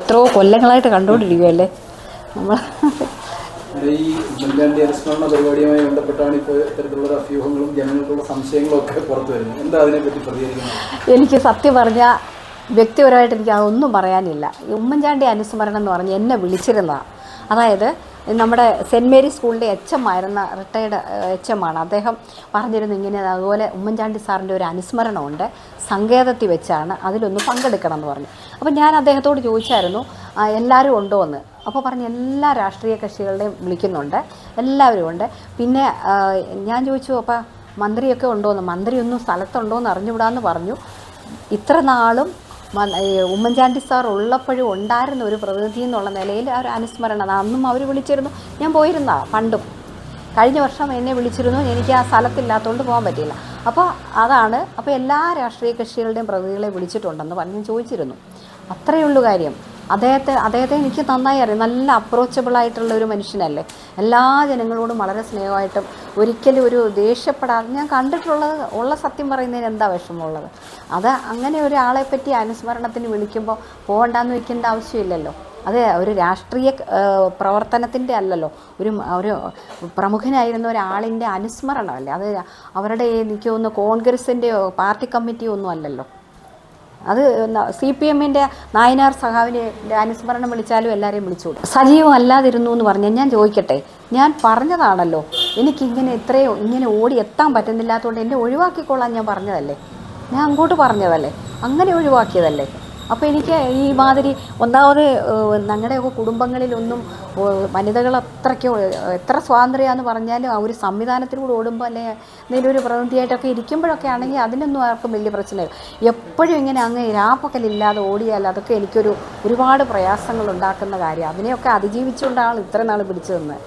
എത്രയോ കൊല്ലങ്ങളായിട്ട് കണ്ടുകൊണ്ടിരിക്കുകയല്ലേ നമ്മൾ അങ്ങനെ ഈ ഉമ്മൻചാണ്ടി അനുസ്മരണ പരിപാടിയുമായി ബന്ധപ്പെട്ടാണ് ഇപ്പോൾ ഇത്തരത്തിലുള്ള അഭ്യൂഹങ്ങളും ജനങ്ങൾക്കുള്ള സംശയങ്ങളും ഒക്കെ പുറത്തു വരുന്നത്. എന്താ അതിനെപ്പറ്റി പ്രതികരിക്കുന്നത്? എനിക്ക് സത്യം പറഞ്ഞാൽ വ്യക്തിപരമായിട്ട് എനിക്ക് അതൊന്നും പറയാനില്ല. ഉമ്മൻചാണ്ടി അനുസ്മരണം എന്ന് പറഞ്ഞ് എന്നെ വിളിച്ചിരുന്നതാണ് അതായത് നമ്മുടെ സെന്റ് മേരി സ്കൂളിന്റെ എച്ച് എം ആയിരുന്ന റിട്ടയർഡ് എച്ച് എം ആണ് അദ്ദേഹം പറഞ്ഞിരുന്നു ഇങ്ങനെ അതുപോലെ ഉമ്മൻചാണ്ടി സാറിന്റെ ഒരു അനുസ്മരണമുണ്ട്. സങ്കേതത്തിൽ വെച്ചാണ് അതിലൊന്ന് പങ്കെടുക്കണം എന്ന് പറഞ്ഞു. അപ്പോൾ ഞാൻ അദ്ദേഹത്തോട് ചോദിച്ചായിരുന്നു എല്ലാവരും ഉണ്ടോ എന്ന്. അപ്പോൾ പറഞ്ഞ് എല്ലാ രാഷ്ട്രീയ കക്ഷികളുടെയും വിളിക്കുന്നുണ്ട്. എല്ലാവരും ഉണ്ട്. പിന്നെ ഞാൻ ചോദിച്ചു അപ്പോൾ മന്ത്രിയൊക്കെ ഉണ്ടോയെന്ന് മന്ത്രിയൊന്നും സ്ഥലത്തുണ്ടോയെന്ന് അറിഞ്ഞുകൂടാന്ന് പറഞ്ഞു. ഇത്ര നാളും ഉമ്മൻചാണ്ടി സാർ ഉള്ളപ്പോഴും ഉണ്ടായിരുന്ന ഒരു പ്രതിനിധി എന്നുള്ള നിലയിൽ ആ ഒരു അനുസ്മരണം. അന്നും അവർ വിളിച്ചിരുന്നു. ഞാൻ പോയിരുന്ന പണ്ടും. കഴിഞ്ഞ വർഷം എന്നെ വിളിച്ചിരുന്നു. എനിക്ക് ആ സ്ഥലത്തില്ലാത്തതുകൊണ്ട് പോകാൻ പറ്റിയില്ല. അപ്പോൾ അതാണ് അപ്പോൾ എല്ലാ രാഷ്ട്രീയ കക്ഷികളുടെയും പ്രതിനിധികളെ വിളിച്ചിട്ടുണ്ടെന്ന് പറഞ്ഞ് ചോദിച്ചിരുന്നു. അത്രയേ ഉള്ളൂ കാര്യം. അദ്ദേഹത്തെ അദ്ദേഹത്തെ എനിക്ക് നന്നായി അറിയാം. നല്ല അപ്രോച്ചബിൾ ആയിട്ടുള്ള ഒരു മനുഷ്യനല്ലേ. എല്ലാ ജനങ്ങളോടും വളരെ സ്നേഹമായിട്ടും ഒരിക്കലും ഒരു ദേഷ്യപ്പെടാതെ ഞാൻ കണ്ടിട്ടുള്ളത് ഉള്ള സത്യം പറയുന്നതിന് എന്താ വിഷമമുള്ളത്? അത് അങ്ങനെ ഒരാളെ പറ്റി അനുസ്മരണത്തിന് വിളിക്കുമ്പോൾ പോകണ്ടെന്ന് വെക്കേണ്ട ആവശ്യമില്ലല്ലോ. അത് ഒരു രാഷ്ട്രീയ പ്രവർത്തനത്തിന്റെ അല്ലല്ലോ. ഒരു ഒരു പ്രമുഖനായിരുന്ന ഒരാളിന്റെ അനുസ്മരണമല്ലേ. അത് അവരുടെ എനിക്ക് തോന്നുന്നു കോൺഗ്രസിന്റെയോ പാർട്ടി കമ്മിറ്റിയോ ഒന്നും അല്ലല്ലോ. അത് സി പി എമ്മിന്റെ നായനാർ സഖാവിനെ അനുസ്മരണം വിളിച്ചാലും എല്ലാവരെയും വിളിച്ചുകൂടും. സജീവം അല്ലാതിരുന്നു എന്ന് പറഞ്ഞാൽ ഞാൻ ചോദിക്കട്ടെ ഞാൻ പറഞ്ഞതാണല്ലോ എനിക്കിങ്ങനെ ഇത്രയോ ഇങ്ങനെ ഓടി എത്താൻ പറ്റുന്നില്ലാത്തതുകൊണ്ട് എന്നെ ഒഴിവാക്കിക്കൊള്ളാൻ ഞാൻ പറഞ്ഞതല്ലേ? ഞാൻ അങ്ങോട്ട് പറഞ്ഞതല്ലേ? അങ്ങനെ ഒഴിവാക്കിയതല്ലേ? അപ്പോൾ എനിക്ക് ഈ മാതിരി ഒന്നാമത് ഞങ്ങളുടെയൊക്കെ കുടുംബങ്ങളിലൊന്നും വനിതകൾ അത്രയ്ക്ക് എത്ര സ്വാതന്ത്ര്യമാണെന്ന് പറഞ്ഞാലും ആ ഒരു സംവിധാനത്തിലൂടെ ഓടുമ്പോൾ അല്ലെ എന്തെങ്കിലും ഒരു പ്രതിനിധിയായിട്ടൊക്കെ ഇരിക്കുമ്പോഴൊക്കെ ആണെങ്കിൽ അതിനൊന്നും ആർക്കും വലിയ പ്രശ്നമില്ല. എപ്പോഴും ഇങ്ങനെ അങ്ങ് രാപ്പകലില്ലാതെ ഓടിയാൽ അതൊക്കെ എനിക്കൊരു ഒരുപാട് പ്രയാസങ്ങൾ ഉണ്ടാക്കുന്ന കാര്യം അതിനെയൊക്കെ അതിജീവിച്ചുകൊണ്ടാണ് ഇത്ര നാൾ പിടിച്ചു തന്നത്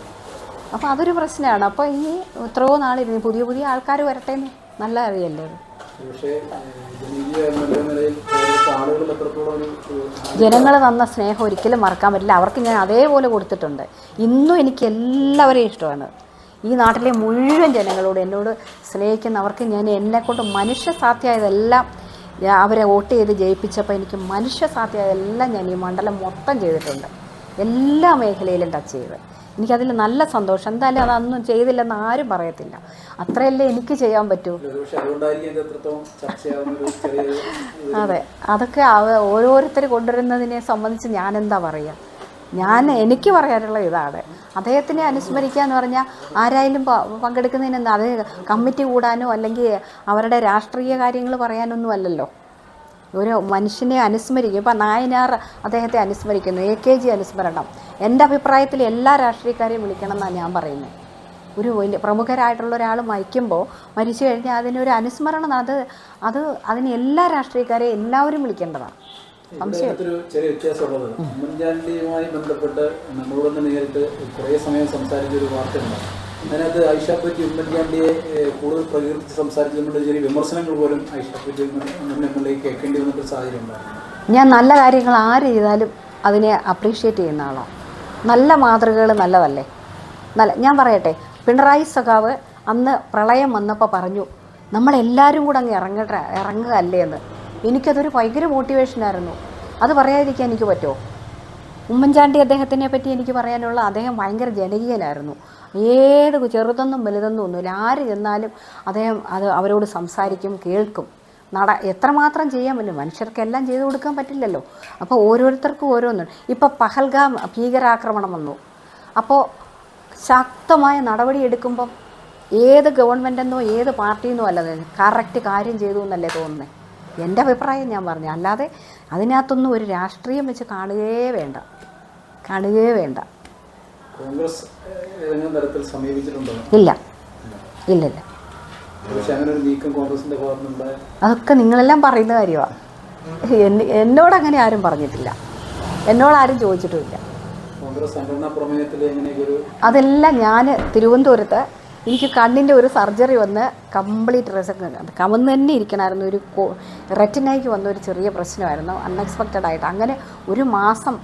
അപ്പോൾ അതൊരു പ്രശ്നമാണ്. അപ്പോൾ ഈ എത്രയോ നാളിരുന്ന് പുതിയ പുതിയ ആൾക്കാർ വരട്ടെ നല്ല അറിയല്ലേ? പക്ഷേ ജനങ്ങൾ തന്ന സ്നേഹം ഒരിക്കലും മറക്കാൻ പറ്റില്ല. അവർക്ക് ഞാൻ അതേപോലെ കൊടുത്തിട്ടുണ്ട്. ഇന്നും എനിക്ക് എല്ലാവരെയും ഇഷ്ടമാണ്. ഈ നാട്ടിലെ മുഴുവൻ ജനങ്ങളോട് എന്നോട് സ്നേഹിക്കുന്നവർക്ക് ഞാൻ എന്നെക്കൊണ്ട് മനുഷ്യ സാധ്യമായതെല്ലാം അവരെ വോട്ട് ചെയ്ത് ജയിപ്പിച്ചപ്പോൾ എനിക്ക് മനുഷ്യ സാധ്യമായതെല്ലാം ഞാൻ ഈ മണ്ഡലം മൊത്തം ചെയ്തിട്ടുണ്ട്. എല്ലാ മേഖലയിലും ടച്ച് ചെയ്ത് എനിക്കതിൽ നല്ല സന്തോഷം. എന്തായാലും അതൊന്നും ചെയ്തില്ലെന്ന് ആരും പറയത്തില്ല. അത്രയല്ലേ എനിക്ക് ചെയ്യാൻ പറ്റൂ. അതെ. അതൊക്കെ ഓരോരുത്തർ കൊണ്ടുവരുന്നതിനെ സംബന്ധിച്ച് ഞാൻ എന്താ പറയുക ഞാൻ എനിക്ക് പറയാനുള്ള ഇതാണ്. അദ്ദേഹത്തിനെ അനുസ്മരിക്കുക എന്ന് പറഞ്ഞാൽ ആരായാലും പങ്കെടുക്കുന്നതിനെന്താ? പങ്കെടുക്കുന്നതിന് എന്താ അത് കമ്മിറ്റി കൂടാനോ അല്ലെങ്കിൽ അവരുടെ രാഷ്ട്രീയ കാര്യങ്ങൾ പറയാനൊന്നും അല്ലല്ലോ. ഒരു മനുഷ്യനെ അനുസ്മരിക്കും. ഇപ്പം നായനാർ അദ്ദേഹത്തെ അനുസ്മരിക്കുന്നു. എ കെ ജി അനുസ്മരണം. എന്റെ അഭിപ്രായത്തിൽ എല്ലാ രാഷ്ട്രീയക്കാരെയും വിളിക്കണം എന്നാണ് ഞാൻ പറയുന്നത്. ഒരു വലിയ പ്രമുഖരായിട്ടുള്ള ഒരാൾ മരിക്കുമ്പോൾ മരിച്ചു കഴിഞ്ഞാൽ അതിനൊരു അനുസ്മരണം അത് അത് അതിന് എല്ലാ രാഷ്ട്രീയക്കാരെയും എല്ലാവരും വിളിക്കേണ്ടതാണ്. ചെറിയ വ്യത്യാസമുള്ളത്. ഉമ്മൻചാണ്ടിയുമായി ബന്ധപ്പെട്ട് നമ്മളോടൊന്ന് നേരിട്ട് കുറേ സമയം സംസാരിച്ച ഒരു വാർത്തയുണ്ട് അതിനകത്ത് ഐഷാപ്പറ്റി ഉമ്മൻചാണ്ടിയെ കൂടുതൽ പ്രകീർത്തിച്ച് സംസാരിച്ചുകൊണ്ട് ചെറിയ വിമർശനങ്ങൾ പോലും ഐഷാപ്പറ്റി ഉമ്മൻ കേൾക്കേണ്ടി വന്നിട്ട് സാഹചര്യം ഉണ്ടായിരുന്നു. ഞാൻ നല്ല കാര്യങ്ങൾ ആര് ചെയ്താലും അതിനെ അപ്രീഷിയേറ്റ് ചെയ്യുന്ന ആളാണ് നല്ല മാതൃകകൾ നല്ലതല്ലേ? നല്ല ഞാൻ പറയട്ടെ പിണറായി സഖാവ് അന്ന് പ്രളയം വന്നപ്പോൾ പറഞ്ഞു നമ്മളെല്ലാവരും കൂടെ അങ്ങ് ഇറങ്ങട്ടെ ഇറങ്ങുക അല്ലേ എന്ന്. എനിക്കതൊരു ഭയങ്കര മോട്ടിവേഷനായിരുന്നു അത് പറയാതിരിക്കാൻ എനിക്ക് പറ്റുമോ? ഉമ്മൻചാണ്ടി അദ്ദേഹത്തിനെ പറ്റി എനിക്ക് പറയാനുള്ള അദ്ദേഹം ഭയങ്കര ജനകീയനായിരുന്നു. ഏത് ചെറുതൊന്നും വലുതൊന്നും ഒന്നുമില്ല. ആര് ചെന്നാലും അദ്ദേഹം അത് അവരോട് സംസാരിക്കും കേൾക്കും. നട എത്രമാത്രം ചെയ്യാൻ പറ്റും? മനുഷ്യർക്കെല്ലാം ചെയ്തു കൊടുക്കാൻ പറ്റില്ലല്ലോ. അപ്പോൾ ഓരോരുത്തർക്കും ഓരോന്നും. ഇപ്പോൾ പഹൽഗാം ഭീകരാക്രമണം വന്നു. അപ്പോൾ ശക്തമായ നടപടി എടുക്കുമ്പം ഏത് ഗവൺമെന്റെന്നോ ഏത് പാർട്ടിയെന്നോ അല്ല കറക്റ്റ് കാര്യം ചെയ്തു എന്നല്ലേ തോന്നുന്നത് എന്റെ അഭിപ്രായം ഞാൻ പറഞ്ഞു. അല്ലാതെ അതിനകത്തൊന്നും ഒരു രാഷ്ട്രീയം വെച്ച് കാണുകയേ വേണ്ട. കാണുകയേ വേണ്ട. കോൺഗ്രസ് ഏതെങ്കിലും തരത്തിൽ സമീപിച്ചിട്ടുണ്ടോ? ഇല്ല. ഇല്ലില്ല അതൊക്കെ നിങ്ങളെല്ലാം പറയുന്ന കാര്യമാണ് എന്നെ എന്നോട് അങ്ങനെ ആരും പറഞ്ഞിട്ടില്ല. എന്നോട് ആരും ചോദിച്ചിട്ടുമില്ല. അതെല്ലാം ഞാൻ തിരുവനന്തപുരത്ത് എനിക്ക് കണ്ണിന്റെ ഒരു സർജറി വന്ന് കംപ്ലീറ്റ് റിസൾട്ട് കമന്ന് തന്നെ ഇരിക്കണമായിരുന്നു ഒരു റെറ്റിനയ്ക്ക് വന്ന ഒരു ചെറിയ പ്രശ്നമായിരുന്നു. അൺഎക്സ്പെക്റ്റഡ് ആയിട്ട്. അങ്ങനെ ഒരു മാസം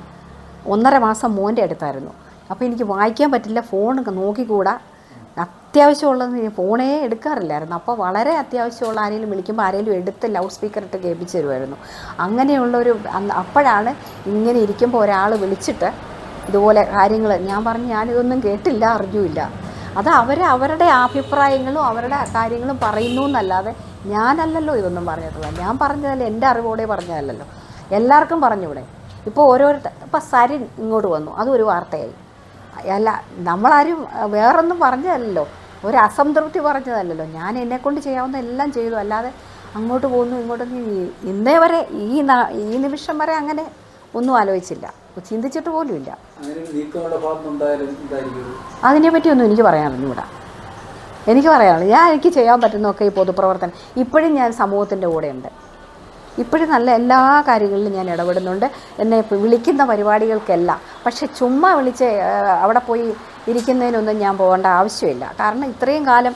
ഒന്നര മാസം മോന്റെ അടുത്തായിരുന്നു. അപ്പോൾ എനിക്ക് വായിക്കാൻ പറ്റില്ല. ഫോൺ നോക്കിക്കൂടാ. അത്യാവശ്യമുള്ളത് ഫോണേ എടുക്കാറില്ലായിരുന്നു. അപ്പോൾ വളരെ അത്യാവശ്യമുള്ള ആരെങ്കിലും വിളിക്കുമ്പോൾ ആരെങ്കിലും എടുത്ത് ലൗഡ് സ്പീക്കർ ഇട്ട് കേൾപ്പിച്ച് തരുമായിരുന്നു. അങ്ങനെയുള്ളൊരു അപ്പോഴാണ് ഇങ്ങനെ ഇരിക്കുമ്പോൾ ഒരാൾ വിളിച്ചിട്ട് ഇതുപോലെ കാര്യങ്ങൾ ഞാൻ പറഞ്ഞു ഞാനിതൊന്നും കേട്ടില്ല അറിഞ്ഞുമില്ല. അത് അവർ അവരുടെ അഭിപ്രായങ്ങളും അവരുടെ കാര്യങ്ങളും പറയുന്നു എന്നല്ലാതെ ഞാനല്ലല്ലോ ഇതൊന്നും പറഞ്ഞിട്ടുള്ളത്. ഞാൻ പറഞ്ഞതല്ല എന്റെ അറിവോടെ പറഞ്ഞതല്ലല്ലോ. എല്ലാവർക്കും പറഞ്ഞൂടെ ഇപ്പോൾ ഓരോരുത്തർ ഇപ്പം സരിൻ ഇങ്ങോട്ട് വന്നു. അതൊരു വാർത്തയായി. അല്ല നമ്മളാരും വേറൊന്നും പറഞ്ഞതല്ലല്ലോ. ഒരു അസംതൃപ്തി പറഞ്ഞതല്ലല്ലോ. ഞാൻ എന്നെക്കൊണ്ട് ചെയ്യാവുന്ന എല്ലാം ചെയ്തു. അല്ലാതെ അങ്ങോട്ട് പോകുന്നു ഇങ്ങോട്ട് ഈ- ഇന്നേ വരെ ഈ ഈ നിമിഷം വരെ അങ്ങനെ ഒന്നും ആലോചിച്ചില്ല. ചിന്തിച്ചിട്ട് പോലുമില്ല. അങ്ങനെ ഒന്നും എനിക്ക് ഒരു അതിനെപ്പറ്റിയൊന്നും എനിക്ക് പറയാനുള്ളൂ ഞാൻ എനിക്ക് ചെയ്യാൻ പറ്റുന്നതൊക്കെ ഈ പൊതുപ്രവർത്തനം. ഇപ്പോഴും ഞാൻ സമൂഹത്തിന്റെ കൂടെയുണ്ട്. ഇപ്പോഴും നല്ല എല്ലാ കാര്യങ്ങളിലും ഞാൻ ഇടപെടുന്നുണ്ട്. എന്നെ വിളിക്കുന്ന പരിപാടികൾക്കെല്ലാം. പക്ഷെ ചുമ്മാ വിളിച്ച് അവിടെ പോയി ഇരിക്കുന്നതിനൊന്നും ഞാൻ പോകേണ്ട ആവശ്യമില്ല. കാരണം ഇത്രയും കാലം